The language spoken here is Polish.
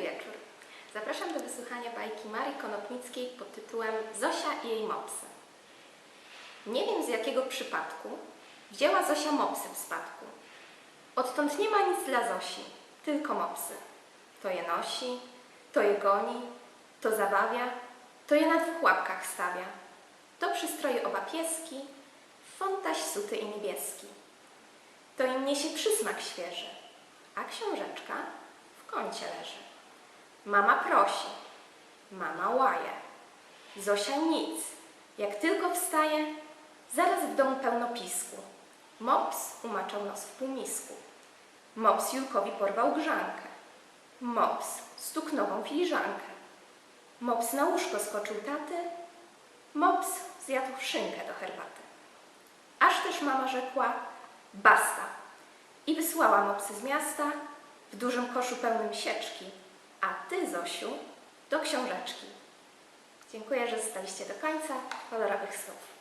wieczór. Zapraszam do wysłuchania bajki Marii Konopnickiej pod tytułem Zosia i jej mopsy. Nie wiem z jakiego przypadku wzięła Zosia mopsy w spadku. Odtąd nie ma nic dla Zosi, tylko mopsy. To je nosi, to je goni, to zabawia, to je na dwóch łapkach stawia. To przystroi oba pieski, fontaś suty i niebieski. To im niesie przysmak świeży, a książeczka w kącie leży. Mama prosi, mama łaje. Zosia nic, jak tylko wstaje, zaraz w domu pełno pisku. Mops umaczał nos w półmisku. Mops Julkowi porwał grzankę. Mops stuknową filiżankę. Mops na łóżko skoczył taty. Mops zjadł szynkę do herbaty. Aż też mama rzekła basta i wysłała mopsy z miasta w dużym koszu pełnym sieczki, Zosiu, do książeczki. Dziękuję, że zostaliście do końca. Kolorowych słów.